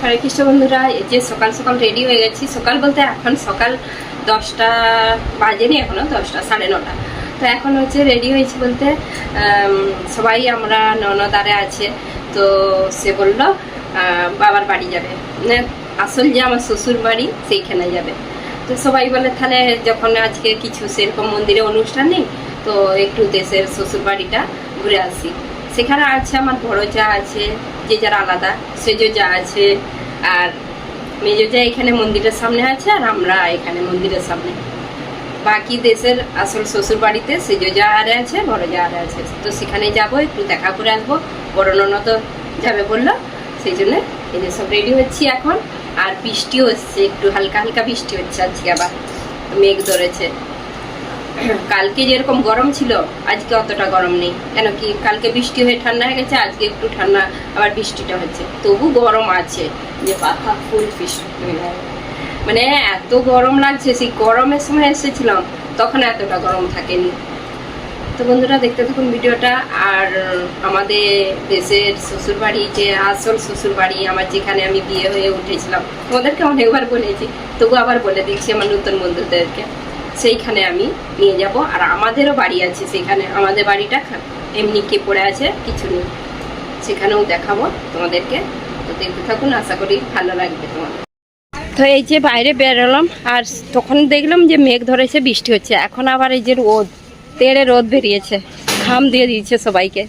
হরে কৃষ্ণ বন্ধুরা যে সকাল সকাল রেডি হয়ে গেছি। সকাল বলতে এখন সকাল দশটা বাজেনি এখনও, দশটা সাড়ে নটা। তো এখন হচ্ছে রেডি হয়েছি বলতে সবাই আমরা ননদারে আছে, তো সে বলল বাবার বাড়ি যাবে। মানে আসল যে আমার শ্বশুর বাড়ি, সেইখানে যাবে। তো সবাই বলে, তাহলে যখন আজকে কিছু সেরকম মন্দিরে অনুষ্ঠান নেই, তো একটু দেশের শ্বশুর বাড়িটা ঘুরে আসি। সেখানে আছে আমার বড় যা আছে যে যার আলাদা সেজো যা আছে। আর মেজো যা এখানে মন্দিরের সামনে আছে আর আমরা এখানে মন্দিরের সামনে। বাকি দেশের আসল শ্বশুর বাড়িতে সেজো যা আরে আছে, বড় যা আরে আছে। তো সেখানে যাব, একটু দেখা করে আসব। বড় ননদ যাবে বলল, সেই জন্য এই যে সব রেডি হচ্ছি এখন। আর বৃষ্টিও হচ্ছে, একটু হালকা হালকা বৃষ্টি হচ্ছে আজকে আবার। মেঘ ধরেছে। কালকে যেরকম গরম ছিল, আজকে অতটা গরম নেই। কেন কি কালকে বৃষ্টি হয়ে ঠান্ডা হয়ে গেছে, আজকে একটু ঠান্ডা, আবার বৃষ্টিটা হচ্ছে। তবু গরম আছে, যে পাখা ফুল বৃষ্টি। মানে এত গরম লাগছে, সেই গরমের সময় এসেছিলাম, তখন এতটা গরম থাকেনি। তো বন্ধুরা, দেখতে থাকুন ভিডিওটা, আর আমাদের দেশের শ্বশুর বাড়ি যে আসল শ্বশুর বাড়ি আমার যেখানে আমি বিয়ে হয়ে উঠেছিলাম তোমাদেরকে অনেকবার বলেছি, তবু আবার বলে দিচ্ছি আমার নতুন বন্ধুদেরকে। সেইখানে আমি নিয়ে যাব। আর আমাদেরও বাড়ি আছে সেখানে আমাদের বাড়িটা এমনি কে পড়ে আছে কিছু নেই। সেখানেও দেখাবো তোমাদেরকে। তো দেখতে থাকুন, আশা করি ভালো লাগবে তোমাদের। তো এই যে বাইরে বেরোলাম, আর তখন দেখলাম যে মেঘ ধরেছে, বৃষ্টি হচ্ছে। এখন আবার এই যে রোদ, তেড়ে রোদ বেরিয়েছে। ঘাম দিয়ে দিয়েছে সবাইকে।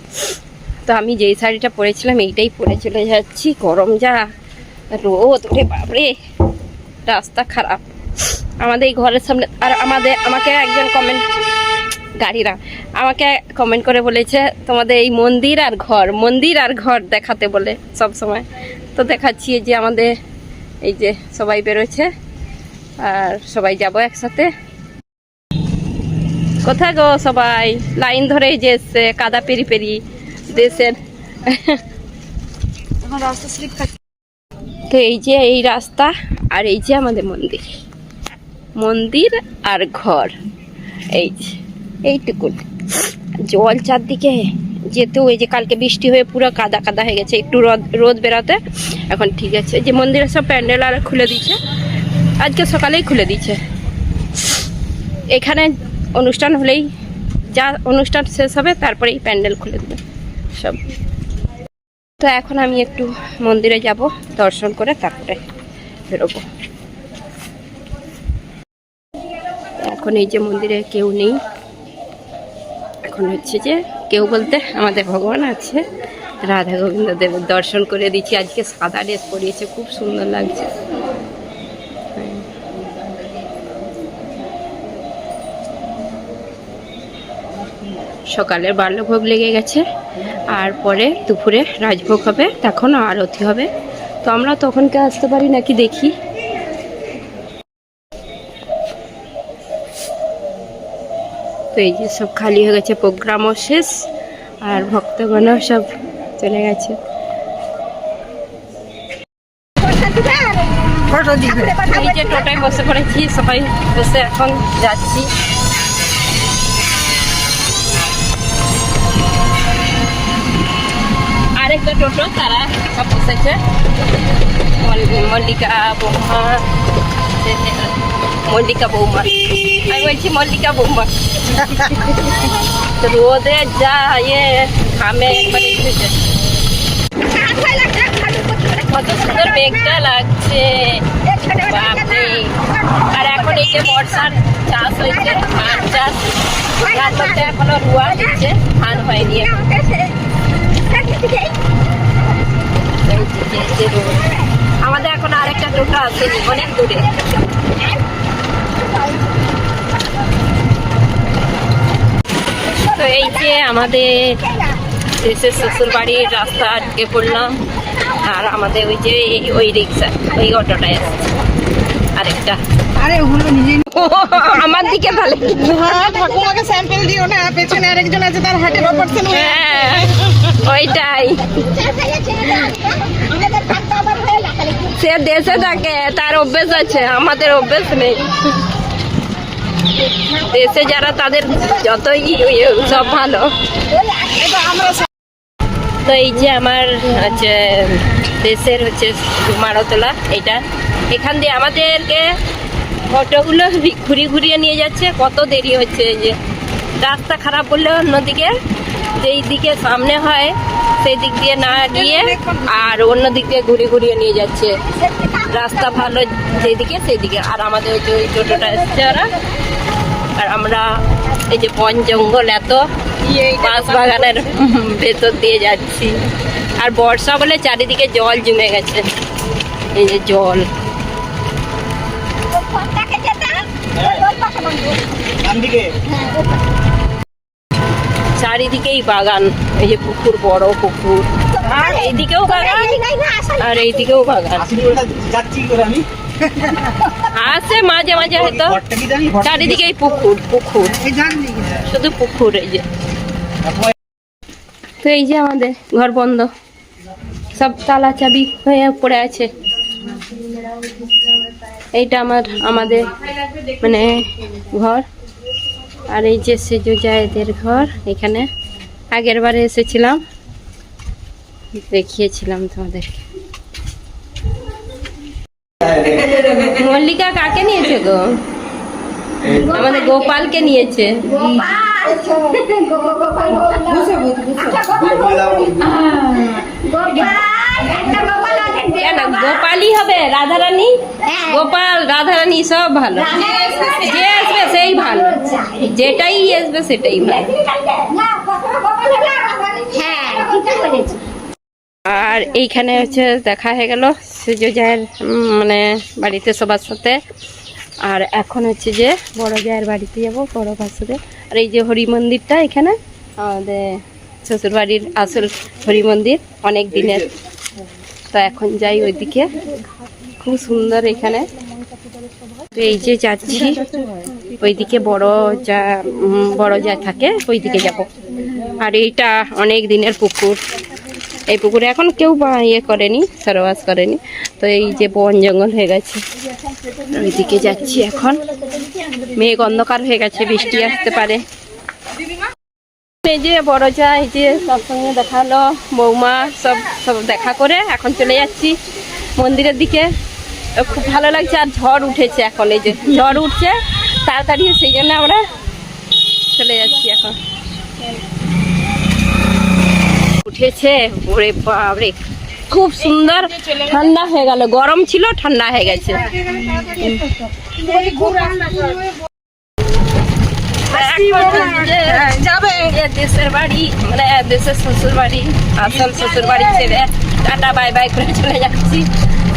তো আমি যেই শাড়িটা পরেছিলাম, এইটাই পরে চলে যাচ্ছি। গরম যা, রোদ, ওরে বাপরে! রাস্তা খারাপ। আমাদের এই ঘরের সামনে, আর আমাদের, আমাকে একজন কমেন্ট গাড়িরা, আমাকে কমেন্ট করে বলেছে, তোমাদের এই মন্দির আর ঘর, মন্দির আর ঘর দেখাতে বলে সব সময়। তো দেখাচ্ছি যে আমাদের, এই যে সবাই বেরোচ্ছে, আর সবাই যাব একসাথে। কোথায় গো সবাই? লাইন ধরে যে এসছে, কাদা পেরি পেরি দেশের। তো এই যে এই রাস্তা আর এই যে আমাদের মন্দির। মন্দির আর ঘর। এই এইটুকু। জল চারদিকে যেতেও এই যে কালকে বৃষ্টি হয়ে পুরো কাদা কাদা হয়ে গেছে, একটু রোদ রোদ বেরাতে। এখন ঠিক আছে যে মন্দিরের সব প্যান্ডেল আর খুলে দিচ্ছে আজকে সকালেই খুলে দিচ্ছে এখানে অনুষ্ঠান হলেই যা অনুষ্ঠান শেষ হবে, তারপরেই প্যান্ডেল খুলে দেবে সব। তো এখন আমি একটু মন্দিরে যাব, দর্শন করে তারপরে বেরোবো। এখন এই যে মন্দিরে কেউ নেই। এখন হচ্ছে যে কেউ বলতে আমাদের ভগবান আছে। রাধা গোবিন্দ দেবের দর্শন করে দিচ্ছি আজকে সাদা ড্রেস পরিয়েছে, খুব সুন্দর লাগছে। সকালের বাল্যভোগ লেগে গেছে, আর পরে দুপুরে রাজভোগ হবে তখন আরতি হবে। তো আমরা তখনকে আসতে পারি নাকি দেখি। তো এই যে সব খালি হয়ে গেছে, প্রোগ্রামও শেষ, আর ভক্তগণও সব চলে গেছে। এই যে টোটায় বসে পড়েছি, সবাই বসে এখন যাচ্ছি। আরেকটা টোটো, তারা সব বসেছে। মল- মল্লিকা বৌমা মল্লিকা বৌমা। আমি বলছি মল্লিকা বৌমা তো রোদে যা ইয়ে ঘামে কত সুন্দর মেঘটা লাগছে। বাপরে। আর এখন এই যে বর্ষার চাষ হয়েছে, ধান চাষ, ধান বলতে এখনও রুয়া দিচ্ছে ধান হয়নি। আমাদের এখন আরেকটা টোটো আসেনি অনেক দূরে। তো এই যে আমাদের দেশের শ্বশুর বাড়ির রাস্তা আটকে পড়লাম আর আমাদের ওই যে ওই রিক্সা ওই অটোটায় আসছে আরেকটা। আরে ওগুলো নিজে আমার দিকে ভালো হ্যাঁ ঠাকুমাকে স্যাম্পল দিও না পেছনে আরেকজন আছে তার অপারেশন হ্যাঁ ওইটাই। সে দেশে থাকে তার অভ্যেস আছে আমাদের অভ্যেস নেই। দেশে যারা তাদের যতই ইয়ে সব ভালো। তো এই যে আমার হচ্ছে দেশের হচ্ছে মারতলা, এটা। এখান দিয়ে আমাদেরকে অটোগুলো ঘুরিয়ে ঘুরিয়ে নিয়ে যাচ্ছে, কত দেরি হচ্ছে এই যে। রাস্তা খারাপ বললে অন্যদিকে। যেই দিকে সামনে হয় সেই দিক দিয়ে না গিয়ে আর অন্য দিক দিয়ে ঘুরিয়ে ঘুরিয়ে নিয়ে যাচ্ছে। রাস্তা ভালো যেদিকে সেই দিকে। আর আমাদের ওই যে ওই টোটোটা এসছে ওরা। আর আমরা এই যে বন জঙ্গল এত বাঁশ বাগানের ভেতর দিয়ে যাচ্ছি। আর বর্ষা বলে চারিদিকে জল জমে গেছে। এই যে জল। চারিদিকেই বাগান, এই যে পুকুর, বড় পুকুর। আর এইদিকেও বাগান। আর এইদিকেও বাগান। আসে মাঝে মাঝে হয়তো। চারিদিকেই পুকুর পুকুর। শুধু পুকুর, এই যে। তো এই যে আমাদের ঘর বন্ধ। সব তালা চাবি হয়ে পড়ে আছে। এইটা আমার, আমাদের মানে ঘর। আর এই যে সেজু জায়েদের ঘর, এখানে আগের বারে এসেছিলাম, দেখিয়েছিলাম তোমাদেরকে। মল্লিকা কাকে নিয়েছে গো? আমাদের গোপালকে নিয়েছে। গোপালই হবে? রাধারানী? গোপাল, রাধারানী সব ভালো। যে আসবে, সেই ভালো। যেটাই আসবে সেটাই আর এইখানে হচ্ছে দেখা হয়ে গেল সূর্য জায়ের মানে বাড়িতে সবার সাথে। আর এখন হচ্ছে যে বড় জায়ের বাড়িতে যাব, বড় ভাসুরে। আর এই যে হরি মন্দিরটা এখানে, আমাদের শ্বশুর বাড়ির আসল হরি মন্দির, অনেক দিনের। তো এখন যাই ওইদিকে। খুব সুন্দর এখানে। এই যে যাচ্ছি ওইদিকে বড় যা বড় যা থাকে, ওইদিকে যাব। আর এইটা অনেক দিনের পুকুর। এই পুকুরে এখন কেউ ইয়ে করেনি সরবাস করেনি। তো এই যে বন জঙ্গল হয়ে গেছে, ওইদিকে যাচ্ছি এখন। মেঘ অন্ধকার হয়ে গেছে, বৃষ্টি আসতে পারে। এই যে বড় যা, এই যে সব সঙ্গে দেখাল, বৌমা সব সব দেখা করে এখন চলে যাচ্ছি মন্দিরের দিকে। খুব ভালো লাগছে, আর ঝড় উঠেছে এখন, এই যে ঝড় উঠছে তাড়াতাড়ি, সেই জন্য আমরা চলে যাচ্ছি এখন। উঠেছে, ওরে বাবরে খুব সুন্দর। ঠান্ডা হয়ে গেল, গরম ছিল, ঠান্ডা হয়ে গেছে। দেশের বাড়ি মানে দেশের ছেড়ে। টাটা, বাই বাই করে চলে যাচ্ছি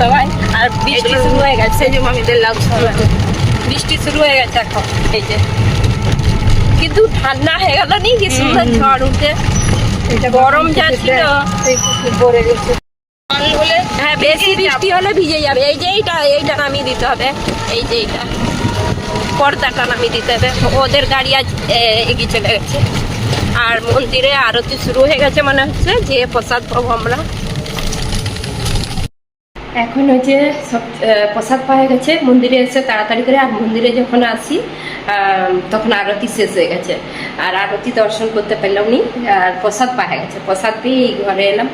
সবাই। আর বৃষ্টি শুরু হয়ে গেছে। যে মামিদের লাভ বৃষ্টি শুরু হয়ে গেছে এখন এই যে। কিন্তু ঠান্ডা হয়ে গেল নি কি সুন্দর ঝড় উঠে। গরম যা ছিল। হ্যাঁ বেশি বৃষ্টি হলে ভিজে যাবে। এই যে এইটা এইটা নামিয়ে দিতে হবে। এই যে এইটা। পর্দাটা নামিয়ে দিতে হবে। ওদের গাড়ি আজ এগিয়ে চলে গেছে। আর মন্দিরে আরতি শুরু হয়ে গেছে মনে হচ্ছে। যে প্রসাদ পাবো আমরা। এখন হচ্ছে সব প্রসাদ পাওয়া গেছে, মন্দিরে এসে তাড়াতাড়ি করে, আর মন্দিরে যখন আসি তখন আরতি শেষ হয়ে গেছে। আর আরতি দর্শন করতে পারলাম নি, আর প্রসাদ পাওয়া গেছে। প্রসাদ পেয়ে ঘরে এলাম।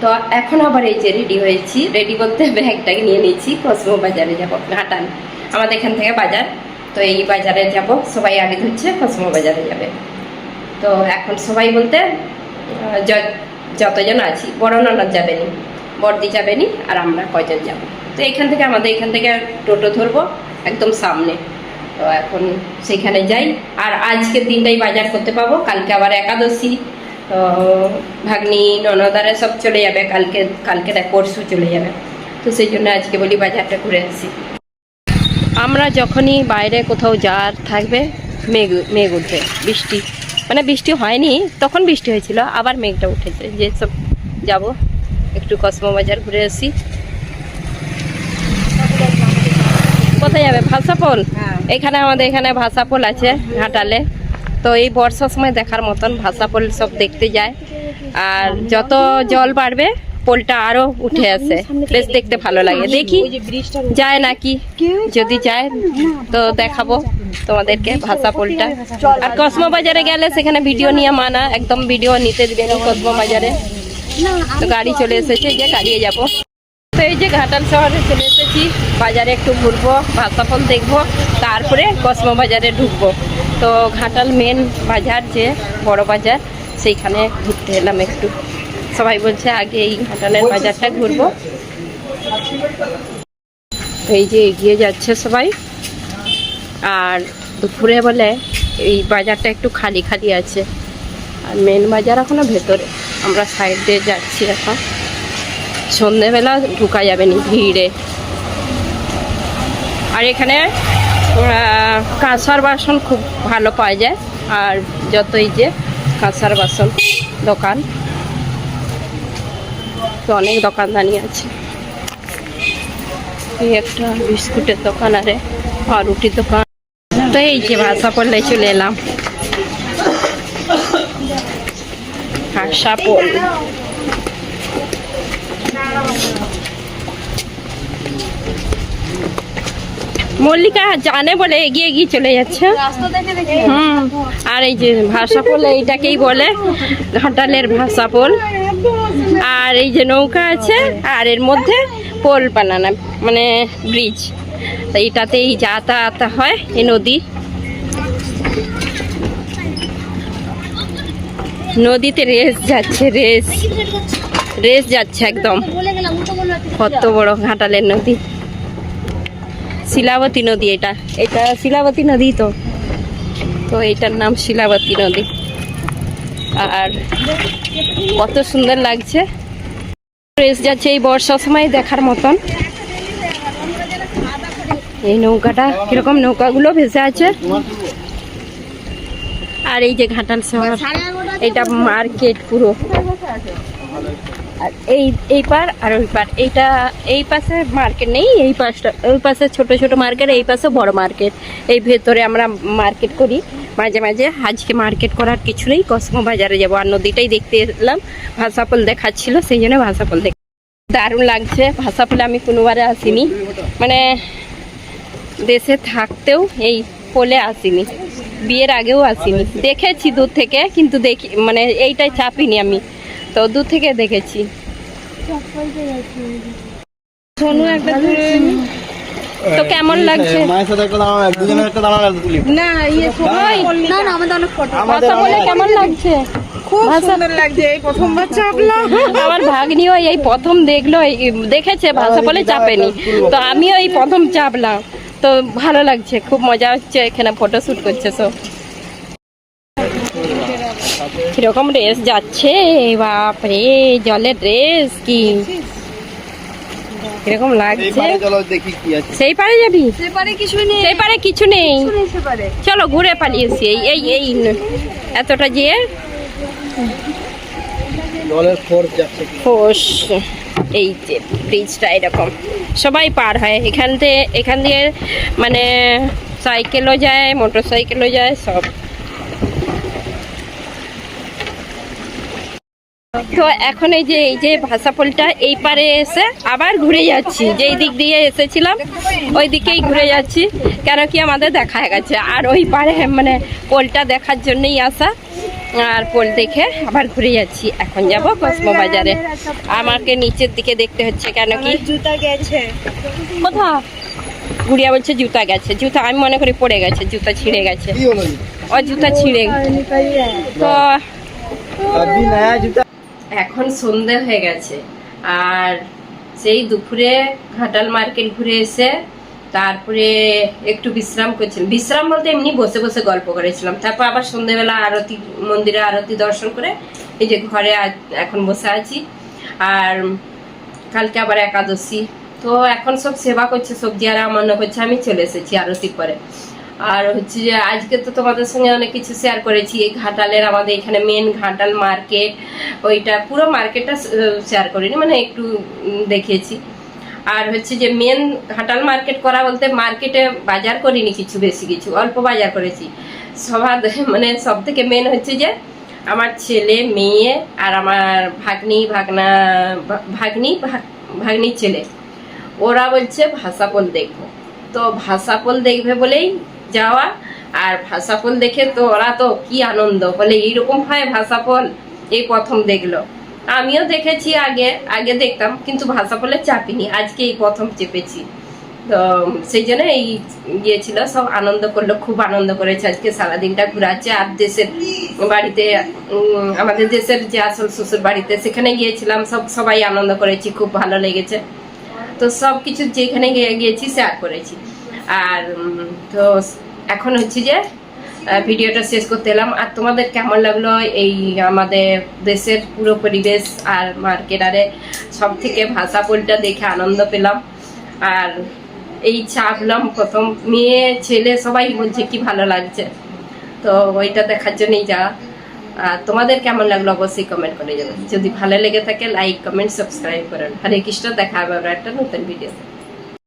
তো এখন আবার এই যে রেডি হয়েছি। রেডি বলতে ব্যাগটাকে নিয়ে নিয়েছি কসমো বাজারে যাব ঘাটান আমাদের এখান থেকে বাজার। তো এই বাজারে যাব, সবাই আগে ধরছে কসমো বাজারে যাবে। তো এখন সবাই বলতে যতজন আছি, বড় ননদ যাবেনি বর্দি যাবেনি আর আমরা কয়জন যাব? তো এখান থেকে আমাদের এখান থেকে টোটো ধরবো একদম সামনে। তো এখন সেখানে যাই, আর আজকের দিনটাই বাজার করতে পাবো, কালকে আবার একাদশী। তো ভাগ্নি, ননদারে সব চলে যাবে, কালকে কালকে না পরশু চলে যাবে। তো সেই জন্য আজকে বলি বাজারটা ঘুরে আসি। আমরা যখনই বাইরে কোথাও যাওয়ার থাকবে, মেঘ মেঘ উঠবে, বৃষ্টি। মানে বৃষ্টি হয়নি, তখন বৃষ্টি হয়েছিল, আবার মেঘটা উঠেছে, যে সব যাব। একটু কসমো বাজার ঘুরে আসি। কোথায় যাবে? ভাষাপোল এখানে আমাদের এখানে ভাষাপোল আছে ঘাটালে। তো এই বর্ষার সময় দেখার মতন ভাষাপোল সব দেখতে যায়। আর যত জল বাড়বে পোলটা আরও উঠে আসে। বেশ দেখতে ভালো লাগে। দেখি যায় নাকি? যদি যায় তো দেখাবো তোমাদেরকে ভাষা পোলটা আর কসমো বাজারে গেলে সেখানে ভিডিও নিয়ে মানা। একদম ভিডিও নিতে দিবে কসমো বাজারে। তো গাড়ি চলে এসেছে যে গাড়িয়ে যাব। তো এই যে ঘাটাল শহরে চলে এসেছি বাজারে একটু ঘুরবো ভাষাফল দেখব তারপরে কসমো বাজারে ঢুকবো। তো ঘাটাল মেন বাজার যে বড় বাজার সেইখানে ঘুরতে এলাম একটু। সবাই বলছে আগে এই ঘাটালের বাজারটা ঘুরবো। এই যে এগিয়ে যাচ্ছে সবাই। আর দুপুরে বলে এই বাজারটা একটু খালি খালি আছে। আর মেন বাজার এখনও ভেতরে। আমরা সাইড দিয়ে যাচ্ছি এখন। সন্ধেবেলা ঢুকা যাবে নি ভিড়ে। আর এখানে কাঁসার বাসন খুব ভালো পাওয়া যায়। আর যতই যে কাঁসার বাসন দোকান, তো অনেক দোকানদানি আছে। একটা বিস্কুটের দোকান, আরে আর রুটির দোকান। তো এই যে ভাষা পড়লে চলে এলাম। পড়ল মল্লিকা জানে বলে এগিয়ে এগিয়ে চলে যাচ্ছে। হুম, আর এই যে ভাষা পোল এইটাকেই বলে ঘাটালের ভাষা পোল আর এই যে নৌকা আছে, আর এর মধ্যে পোল বানানো মানে ব্রিজ। এইটাতেই যাতায়াত হয় এই নদী। নদীতে রেস যাচ্ছে, রেস। রেস যাচ্ছে একদম। কত বড় ঘাটালের নদী। শিলাবতী নদী এটা। এটা শিলাবতী নদী তো। তো এটার নাম শিলাবতী নদী। আর কত সুন্দর লাগছে। রেস যাচ্ছে এই বর্ষার সময় দেখার মতন। এই নৌকাটা, কীরকম নৌকাগুলো ভেসে আছে। আর এই যে ঘাটাল শহর, এটা মার্কেট পুরো। আর এই এই পার আর ওই পার। এইটা, এই পাশে মার্কেট নেই, এই পাশটা, ওই পাশে ছোট ছোট মার্কেট, এই পাশে বড় মার্কেট। এই ভেতরে আমরা মার্কেট করি। মাঝে মাঝে আজকে মার্কেট করার কিছু নেই, কসমো বাজারে যাব। আর নদীটাই দেখতে এলাম ভাষাপল দেখাচ্ছিল, সেই জন্য ভাষাপল দেখ দারুণ লাগছে। ভাষাপলে আমি কোনোবারে আসিনি। মানে দেশে থাকতেও এই পোলে আসিনি। বিয়ের আগেও আসিনি। দেখেছি দূর থেকে কিন্তু দেখি মানে এইটাই চাপিনি আমি। তো দূর থেকে দেখেছি। সোনু একটা তো কেমন লাগছে? মায়ের সাথে একটা দাঁড়ানো দুজনের একটা দাঁড়ানো তুলি। না ইয়ে সোনু না না আমাদের অনেক ফটো। ভাষা বলে কেমন লাগছে? খুব সুন্দর লাগছে এই প্রথমবার চাপলাম আমার ভাগ্নিও এই প্রথম দেখল এই দেখেছে ভাষা বলে চাপেনি। তো আমিও এই প্রথম চাপলাম। তো ভালো লাগছে খুব মজা হচ্ছে এখানে ফটো শুট করছে সব কীরকম রেস যাচ্ছে বাপরে জলের ড্রেস কি? কীরকম লাগছে? এইবারে চলো দেখি কি আছে। সেই পারে যাবি? সেপারে কিছু নেই। সেই পারে কিছু নেই। চলো ঘুরে পালিয়েছি এই এই এই এতটা যেয়ে জলের ফোর্স যাচ্ছে। ফোর্স এই যে ব্রিজটা এরকম। সবাই পার হয়। এখান থেকে এখান দিয়ে মানে সাইকেলও যায় মোটর সাইকেলও যায়, সব। তো এখন এই যে এই যে ভাষাপোলটা এই পারে এসে আবার ঘুরে যাচ্ছি। যেই দিক দিয়ে এসেছিলাম, ওই দিকেই ঘুরে যাচ্ছি। কেন কি আমাদের দেখা গেছে। আর ওই পারে মানে পোলটা দেখার জন্যই আসা। আর পোল দেখে আবার ঘুরে যাচ্ছি। এখন যাব কসমো বাজারে আমাকে নিচের দিকে দেখতে হচ্ছে কেন কি? জুতা গেছে। কোথা গুড়িয়া বলছে জুতা গেছে। জুতা আমি মনে করি পড়ে গেছে জুতা ছিঁড়ে গেছে। ও জুতা ছিঁড়ে তো এখন সন্ধে হয়ে গেছে। আর সেই দুপুরে ঘাটাল মার্কেট ঘুরে এসে তারপরে একটু বিশ্রাম করছিলাম। বিশ্রাম বলতে এমনি বসে বসে গল্প করেছিলাম। তারপর আবার সন্ধেবেলা আরতি, মন্দিরে আরতি দর্শন করে এই যে ঘরে এখন বসে আছি। আর কালকে আবার একাদশী। তো এখন সব সেবা করছে, সবজি আর মন্য করছে, আমি চলে এসেছি আরতির পরে। আর হচ্ছে যে আজকে তো তোমাদের সঙ্গে অনেক কিছু শেয়ার করেছি। এই ঘাটালের আমাদের এখানে মেন ঘাটাল মার্কেট ওইটা পুরো মার্কেটটা শেয়ার করিনি মানে একটু দেখিয়েছি। আর হচ্ছে যে মেন হাটাল মার্কেট করা বলতে মার্কেটে বাজার করিনি কিছু, বেশি কিছু, অল্প বাজার করেছি। সবার মানে সব থেকে মেন হচ্ছে যে আমার ছেলে, মেয়ে আর আমার ভাগ্নি, ভাগনা ভাগ্নি ভাগ- ভাগ্নির ছেলে। ওরা বলছে ভাষাপোল দেখব। তো ভাষাপোল দেখবে বলেই যাওয়া। আর ভাষাপোল দেখে তো ওরা তো কি আনন্দ, বলে এইরকম হয় ভাষাপোল এই প্রথম দেখল। আমিও দেখেছি আগে আগে দেখতাম, কিন্তু ভাষা বলে চাপিনি। আজকে এই প্রথম চেপেছি। তো সেই জন্য এই গিয়েছিল সব আনন্দ করল, খুব আনন্দ করেছে। আজকে সারাদিনটা ঘুরাচ্ছে, আর দেশের বাড়িতে আমাদের দেশের যে আসল শ্বশুর বাড়িতে, সেখানে গিয়েছিলাম, সব সবাই আনন্দ করেছি, খুব ভালো লেগেছে। তো সব কিছু যেখানে গিয়ে- গিয়েছি শেয়ার করেছি। আর তো এখন হচ্ছে যে ভিডিওটা শেষ করতে এলাম। আর তোমাদের কেমন লাগল এই আমাদের দেশের পুরো পরিবেশ আর মার্কেটারে? সব থেকে ভাষা পোলটা দেখে আনন্দ পেলাম। আর এই চাপলাম প্রথম। মেয়ে, ছেলে সবাই বলছে কি ভালো লাগছে। তো ওইটা দেখার জন্যই যা। আর তোমাদের কেমন লাগল অবশ্যই কমেন্ট করে যাবেন যদি ভালো লেগে থাকে লাইক কমেন্ট সাবস্ক্রাইব করেন হরে কৃষ্ণ, দেখা হবে আবার একটা নতুন ভিডিও